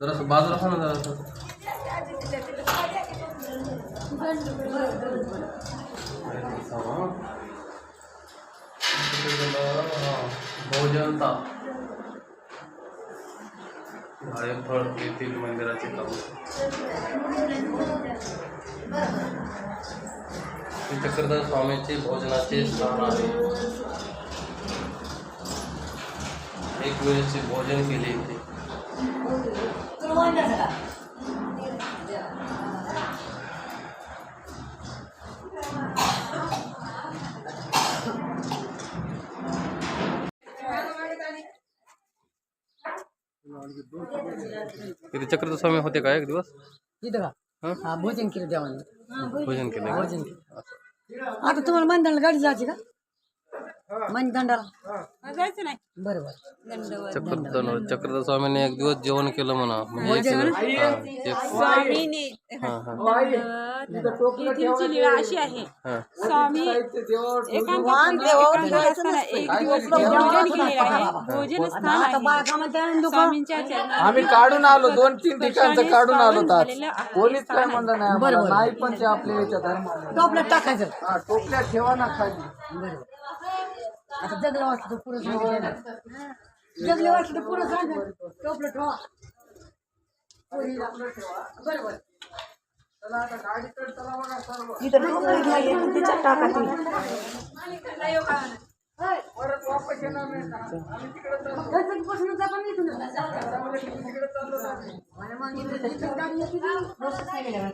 जरासं बाजूला हा ना जरासं भोजनता. फळ येथील चक्रधर स्थान आहे. एक वेळेचे भोजन केले इथे. इथे चक्रधर स्वामी होते का एक दिवस इथं का हं? हा भोजन केलं देवाने भोजन केलं का? भोजन केलं आता तुम्हाला गाडी जायची का मनदंडाला जायचं नाही. बरोबर. चक्रधर चक्रधर स्वामीने एक दिवस जेवण केलं म्हणा. म्हणजे एक हा, स्वामीने. हा, हा, लीळा अशी आहे. हा. स्वामी एकांत एकांत असताना एक दिवस भोजन केलेलं आहे. भोजन स्थान आता आहे. बाळा कामात आहे, लोकं स्वामींच्या चरणात आम्ही काढून आलो. दोन तीन ठिकाणचं काढून आलो. झालेलं आहे. कोणीच काय म्हणलं नाही आम्हाला. नाही पण ते आपल्या याच्या धर्माला. टोपल्यात टाकायचं. हा, टोपल्या ठेवा ना खाली. बरोबर. आता जगलं वाटलं तर पुरं सांगितलं जगलं वाटलं तर पुरं सांग टोपलं ठेवा पोरीला. बरोबर बसून. आणि मग इथे गाडी येते ती, बसच नाही गेल्या.